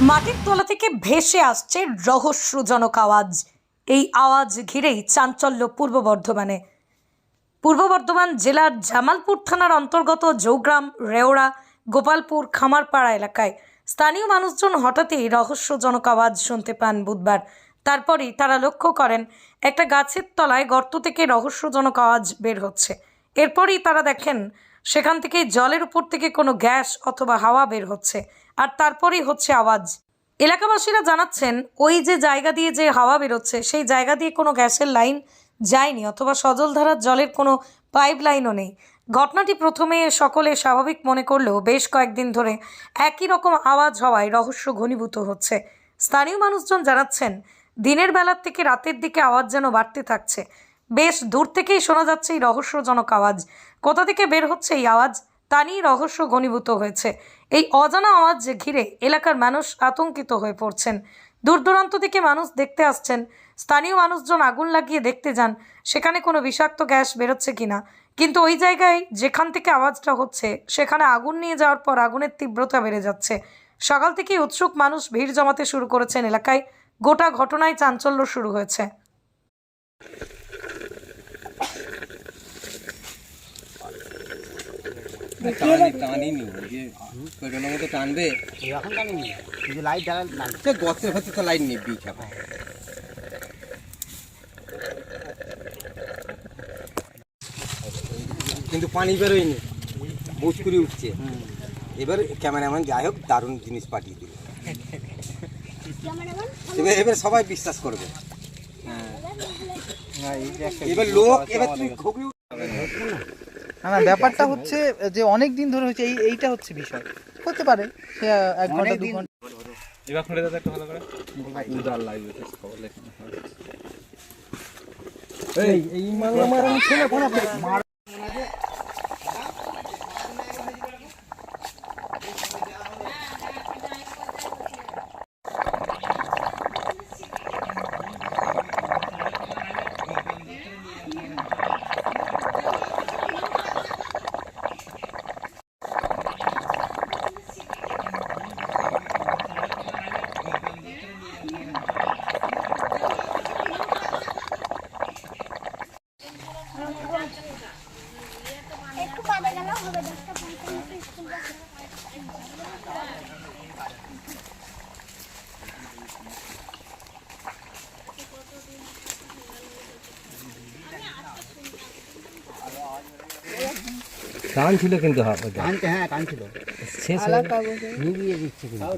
মাটির তলা থেকে ভেসে আসছে রহস্যজনক আওয়াজ। এই আওয়াজ ঘিরেই চাঞ্চল্য পূর্ব বর্ধমানে। পূর্ব বর্ধমান জেলার জামালপুর থানার অন্তর্গত জৌগ্রাম, রেওড়া, গোপালপুর, খামারপাড়া এলাকায় স্থানীয় মানুষজন হঠাৎই রহস্যজনক আওয়াজ শুনতে পান বুধবার। তারপরেই তারা লক্ষ্য করেন, একটা গাছের তলায় গর্ত থেকে রহস্যজনক আওয়াজ বের হচ্ছে। এরপরই তারা দেখেন সেখান থেকে জলের উপর থেকে কোনো গ্যাস অথবা হাওয়া বের হচ্ছে, আর তারপরেই হচ্ছে আওয়াজ। এলাকাবাসীরা জানাচ্ছেন, ওই যে জায়গা দিয়ে যে হাওয়া বেরোচ্ছে, সেই জায়গা দিয়ে কোনো গ্যাসের লাইন যায়নি অথবা সজলধারার জলের কোনো পাইপ লাইনও নেই। ঘটনাটি প্রথমে সকলে স্বাভাবিক মনে করলেও বেশ কয়েকদিন ধরে একই রকম আওয়াজ হওয়ায় রহস্য ঘনীভূত হচ্ছে। স্থানীয় মানুষজন জানাচ্ছেন, দিনের বেলার থেকে রাতের দিকে আওয়াজ যেন বাড়তে থাকছে বেশ দূর থেকেই শোনা যাচ্ছে এই রহস্যজনক আওয়াজ। কোথা থেকে বের হচ্ছে এই আওয়াজ? তা নিয়ে রহস্য ঘনীভূত হয়েছে। এই অজানা আওয়াজ যে ঘিরে এলাকার মানুষ আতঙ্কিত হয়ে পড়ছেন। দূর দূরান্ত থেকে মানুষ দেখতে আসছেন। স্থানীয় মানুষজন আগুন লাগিয়ে দেখতে যান। সেখানে কোনো বিষাক্ত গ্যাস বেরোচ্ছে কিনা? কিন্তু ওই জায়গায় যেখান থেকে আওয়াজটা হচ্ছে, সেখানে আগুন নিয়ে যাওয়ার পর আগুনের তীব্রতা বেড়ে যাচ্ছে। সকাল থেকেই উৎসুক মানুষ ভিড় জমাতে শুরু করেছেন এলাকায়। গোটা ঘটনায় চাঞ্চল্য শুরু হয়েছে। টানিনি ওই যে পেট্রোলের মতো টানবে। এখন যে লাইট সে ভেতর তো নেবি খাবে কিন্তু পানি বেরোয়নি বুঝ করে উঠছে। এবার ক্যামেরাম্যান যাই হোক দারুণ জিনিস পাঠিয়ে দিল। এবার এবার সবাই বিশ্বাস করবে। এবার লোক এবার তুমি ঘুগলি না না ব্যাপারটা হচ্ছে যে অনেক দিন ধরে হচ্ছে এই এইটা হচ্ছে বিষয়। হতে পারে সে এক ঘণ্টা দু ঘণ্টা ভালো করে। উদার লাগবে এই এই মারা মারা টান ছিল কিন্তু হ্যাঁ কানছিল শেষ নিভিয়ে দিচ্ছে কিন্তু।